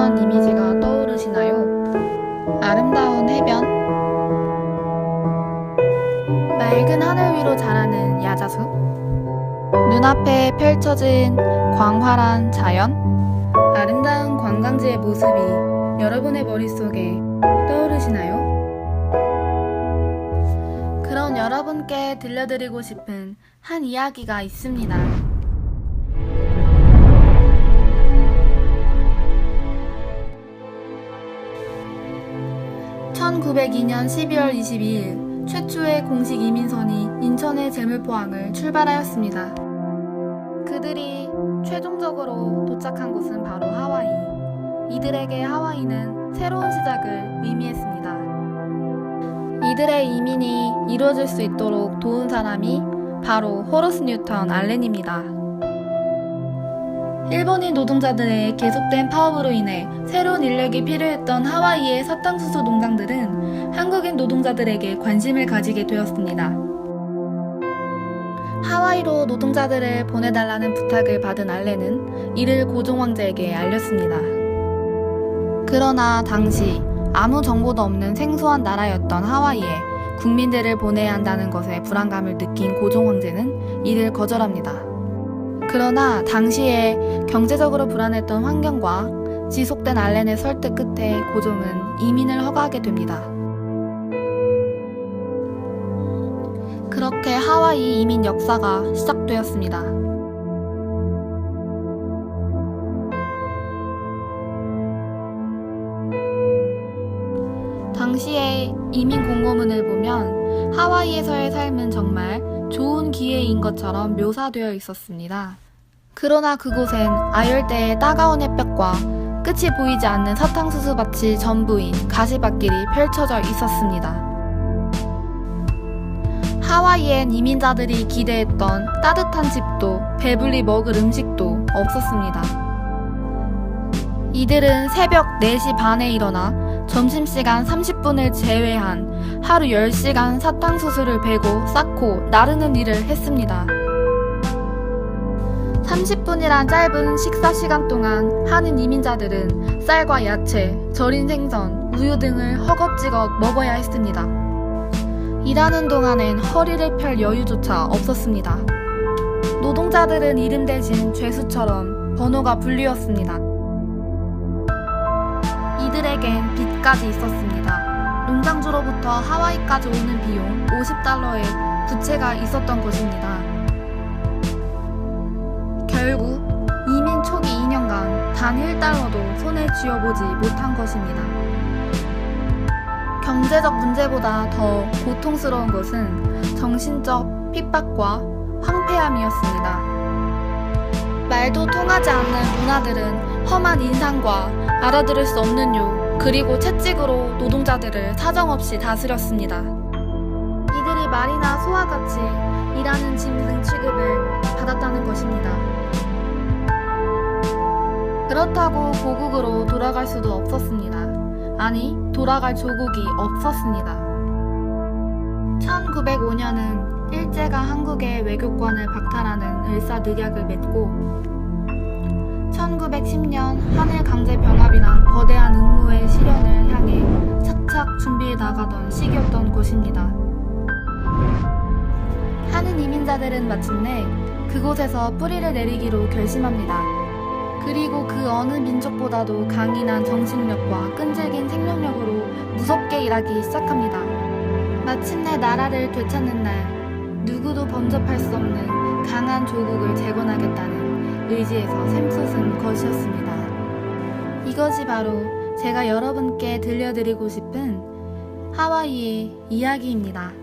어떤 이미지가 떠오르시나요? 아름다운 해변? 맑은 하늘 위로 자라는 야자수? 눈앞에 펼쳐진 광활한 자연? 아름다운 관광지의 모습이 여러분의 머릿속에 떠오르시나요? 그런 여러분께 들려드리고 싶은 한 이야기가 있습니다. 1902년 12월 22일 최초의 공식 이민선이 인천의 제물포항을 출발하였습니다. 그들이 최종적으로 도착한 곳은 바로 하와이. 이들에게 하와이는 새로운 시작을 의미했습니다. 이들의 이민이 이루어질 수 있도록 도운 사람이 바로 호러스 뉴턴 알렌입니다. 일본인 노동자들의 계속된 파업으로 인해 새로운 인력이 필요했던 하와이의 사탕수수 농장들은 한국인 노동자들에게 관심을 가지게 되었습니다. 하와이로 노동자들을 보내달라는 부탁을 받은 알렌은 이를 고종 황제에게 알렸습니다. 그러나 당시 아무 정보도 없는 생소한 나라였던 하와이에 국민들을 보내야 한다는 것에 불안감을 느낀 고종 황제는 이를 거절합니다. 그러나 당시에 경제적으로 불안했던 환경과 지속된 알렌의 설득 끝에 고종은 이민을 허가하게 됩니다. 그렇게 하와이 이민 역사가 시작되었습니다. 당시의 이민 공고문을 보면 하와이에서의 삶은 정말 좋은 기회인 것처럼 묘사되어 있었습니다. 그러나 그곳엔 아열대의 따가운 햇볕과 끝이 보이지 않는 사탕수수 밭이 전부인 가시밭길이 펼쳐져 있었습니다. 하와이엔 이민자들이 기대했던 따뜻한 집도 배불리 먹을 음식도 없었습니다. 이들은 새벽 4시 반에 일어나 점심시간 30분을 제외한 하루 10시간 사탕수수를 베고 쌓고 나르는 일을 했습니다. 30분이란 짧은 식사 시간 동안 하는 이민자들은 쌀과 야채, 절인 생선, 우유 등을 허겁지겁 먹어야 했습니다. 일하는 동안엔 허리를 펼 여유조차 없었습니다. 노동자들은 이름 대신 죄수처럼 번호가 불리웠습니다. 이들에겐 빚까지 있었습니다. 농장주로부터 하와이까지 오는 비용 50달러의 부채가 있었던 것입니다. 결국 이민 초기 2년간 단 1달러도 손에 쥐어보지 못한 것입니다. 경제적 문제보다 더 고통스러운 것은 정신적 핍박과 황폐함이었습니다. 말도 통하지 않는 문화들은 험한 인상과 알아들을 수 없는 욕, 그리고 채찍으로 노동자들을 사정없이 다스렸습니다. 이들이 말이나 소와 같이 일하는 짐승 취급을 받았다는 것입니다. 그렇다고 고국으로 돌아갈 수도 없었습니다. 아니, 돌아갈 조국이 없었습니다. 1905년은 일제가 한국의 외교권을 박탈하는 을사늑약을 맺고 1910년 한일 강제 병합이란 거대한 음모의 실현을 향해 착착 준비해 나가던 시기였던 것입니다. 하는 이민자들은 마침내 그곳에서 뿌리를 내리기로 결심합니다. 그리고 그 어느 민족보다도 강인한 정신력과 끈질긴 생명력으로 무섭게 일하기 시작합니다. 마침내 나라를 되찾는 날, 누구도 범접할 수 없는 강한 조국을 재건하겠다는 의지에서 샘솟은 것이었습니다. 이것이 바로 제가 여러분께 들려드리고 싶은 하와이의 이야기입니다.